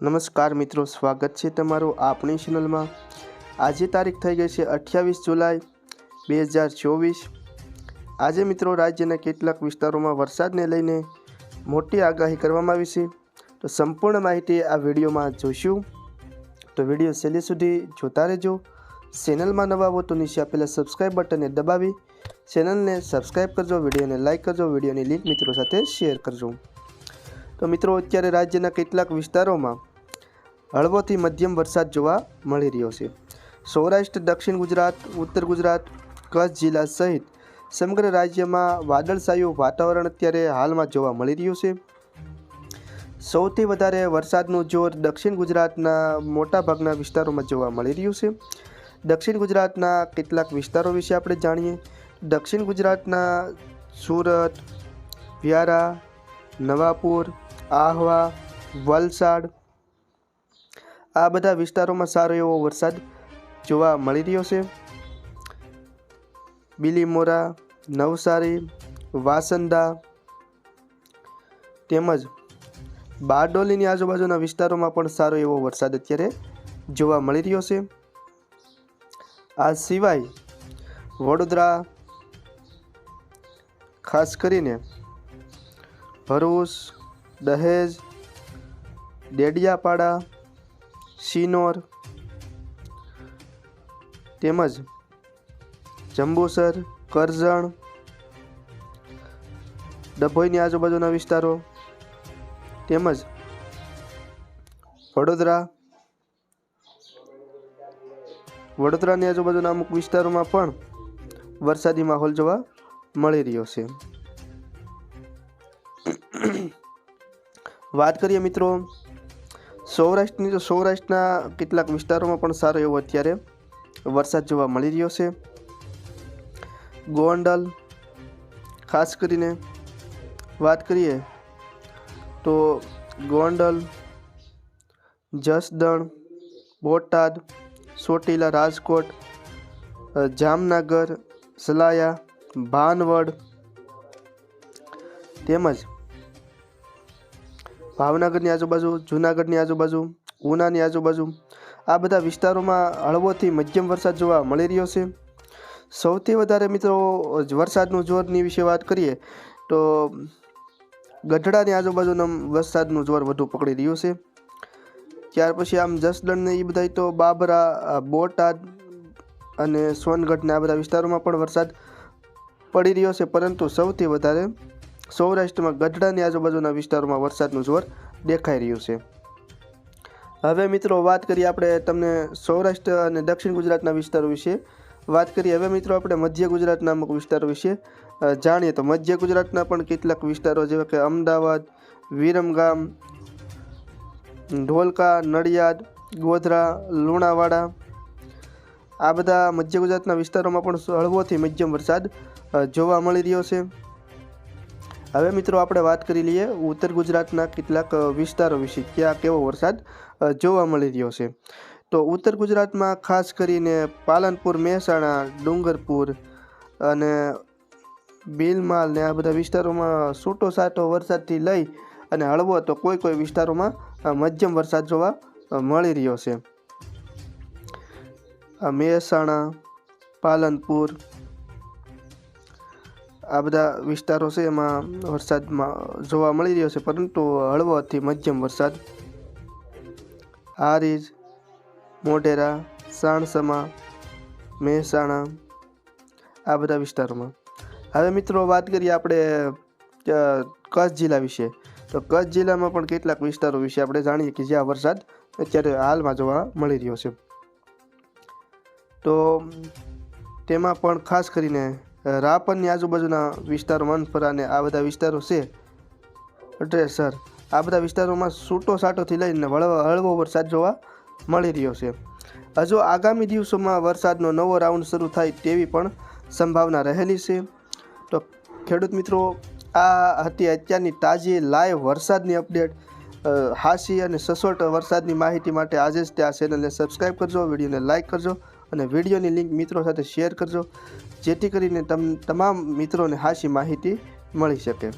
નમસ્કાર મિત્રો, સ્વાગત છે તમારું આપણી ચેનલમાં આજે તારીખ થઈ ગઈ છે અઠ્યાવીસ જુલાઈ બે હજાર ચોવીસ. આજે મિત્રો, રાજ્યના કેટલાક વિસ્તારોમાં વરસાદને લઈને મોટી આગાહી કરવામાં આવી છે. તો સંપૂર્ણ માહિતી આ વિડીયોમાં જોઈશું. તો વીડિયો છેલ્લે સુધી જોતા રહેજો. ચેનલમાં નવા હો તો નીચે આપેલા સબસ્ક્રાઈબ બટનને દબાવી ચેનલને સબસ્ક્રાઈબ કરજો, વિડીયોને લાઇક કરજો, વિડીયોની લિંક મિત્રો સાથે શેર કરજો. તો મિત્રો, અત્યારે રાજ્યના કેટલાક વિસ્તારોમાં હળવોથી મધ્યમ વરસાદ જોવા મળી રહ્યો છે. સૌરાષ્ટ્ર, દક્ષિણ ગુજરાત, ઉત્તર ગુજરાત, કચ્છ જિલ્લા સહિત સમગ્ર રાજ્યમાં વાદળછાયું વાતાવરણ અત્યારે હાલમાં જોવા મળી રહ્યું છે. સૌથી વધારે વરસાદનું જોર દક્ષિણ ગુજરાતના મોટાભાગના વિસ્તારોમાં જોવા મળી રહ્યું છે. દક્ષિણ ગુજરાતના કેટલાક વિસ્તારો વિશે આપણે જાણીએ. દક્ષિણ ગુજરાતના સુરત, વ્યારા, નવાપુર, આહવા, વલસાડ આ બધા વિસ્તારોમાં સારો એવો વરસાદ જોવા મળી રહ્યો છે. બિલીમોરા, નવસારી, વાસંદા તેમજ બારડોલીની આજુબાજુના વિસ્તારોમાં પણ સારો એવો વરસાદ અત્યારે જોવા મળી રહ્યો છે. આ સિવાય વડોદરા, ખાસ કરીને ભરૂચ, દહેજ, ડેડિયાપાડા શિનોર, તેમજ જંબુસર, કરજણ, ડભોઈની આજુબાજુના વિસ્તારો, તેમજ વડોદરા, વડોદરાની આજુબાજુના અમુક વિસ્તારોમાં પણ વરસાદી માહોલ જોવા મળી રહ્યો છે. વાત કરીએ મિત્રો સૌરાષ્ટ્રની તો સૌરાષ્ટ્રના કેટલાક વિસ્તારોમાં પણ સારો એવો અત્યારે વરસાદ જોવા મળી રહ્યો છે. ગોંડલ, ખાસ કરીને વાત કરીએ તો ગોંડલ, જસદણ, બોટાદ સોટીલા રાજકોટ જામનગર, સલાયા, ભાનવડ તેમજ ભાવનગરની આજુબાજુ, જૂનાગઢની આજુબાજુ, ઉનાની આજુબાજુ, આ બધા વિસ્તારોમાં હળવોથી મધ્યમ વરસાદ જોવા મળી રહ્યો છે. સૌથી વધારે મિત્રો, વરસાદનું જોરની વિશે વાત કરીએ, તો ગઢડાની આજુબાજુના વરસાદનું જોર વધુ પકડી રહ્યું છે. ત્યાર પછી આમ જસદણને એ બધા તો બાબરા, બોટાદ અને સોનગઢના આ બધા વિસ્તારોમાં પણ વરસાદ પડી રહ્યો છે, પરંતુ સૌથી વધારે સૌરાષ્ટ્રમાં ગઢડાની આજુબાજુના વિસ્તારોમાં વરસાદનું જોર દેખાઈ રહ્યું છે. હવે મિત્રો વાત કરીએ આપણે તમને સૌરાષ્ટ્ર અને દક્ષિણ ગુજરાતના વિસ્તારો વિશે. વાત કરીએ હવે મિત્રો આપણે મધ્ય ગુજરાતના અમુક વિસ્તારો વિશે. જાણીએ તો મધ્ય ગુજરાતના પણ કેટલાક વિસ્તારો જેવા કે અમદાવાદ, વિરમગામ, ઢોલકા, નડિયાદ, ગોધરા, લુણાવાડા. આ બધા મધ્ય ગુજરાતના વિસ્તારોમાં પણ હળવોથી મધ્યમ વરસાદ જોવા મળી રહ્યો છે. હવે મિત્રો આપણે વાત કરી લઈએ ઉત્તર ગુજરાતના કેટલાક વિસ્તારો વિશે. ક્યાં કેવો વરસાદ જોવા મળી રહ્યો છે? તો ઉત્તર ગુજરાતમાં ખાસ કરીને પાલનપુર, મહેસાણા, ડુંગરપુર અને બિલમાલ ને આ બધા વિસ્તારોમાં છૂટો સાટો વરસાદથી લઈ અને હળવો તો કોઈ કોઈ વિસ્તારોમાં મધ્યમ વરસાદ જોવા મળી રહ્યો છે. મહેસાણા, પાલનપુર આ બધા વિસ્તારો છે, એમાં વરસાદમાં જોવા મળી રહ્યો છે, પરંતુ હળવોથી મધ્યમ વરસાદ. હારીજ, મોઢેરા, સાણસમા, મહેસાણા, આ બધા વિસ્તારોમાં. હવે મિત્રો વાત કરીએ આપણે કચ્છ જિલ્લા વિશે. તો કચ્છ જિલ્લામાં પણ કેટલાક વિસ્તારો વિશે આપણે જાણીએ કે જ્યાં વરસાદ અત્યારે હાલમાં જોવા મળી રહ્યો છે. તો તેમાં પણ ખાસ કરીને રાપરની આજુબાજુના વિસ્તારો મનફરા અને આ બધા વિસ્તારો છે. અડ્રેસર આ બધા વિસ્તારોમાં છૂટો સાટોથી લઈને હળવો હળવો વરસાદ જોવા મળી રહ્યો છે. હજુ આગામી દિવસોમાં વરસાદનો નવો રાઉન્ડ શરૂ થાય તેવી પણ સંભાવના રહેલી છે. તો ખેડૂત મિત્રો, આ હતી અત્યારની તાજી લાઈવ વરસાદની અપડેટ હાસી અને સસોટ વરસાદની માહિતી માટે આજે જ તે આ ચેનલને સબસ્ક્રાઈબ કરજો, વિડીયોને લાઇક કરજો અને વિડીયોની લિંક મિત્રો સાથે શેર કરજો. જેથી કરીને તમ તમામ મિત્રોને હાસી માહિતી મળી શકે.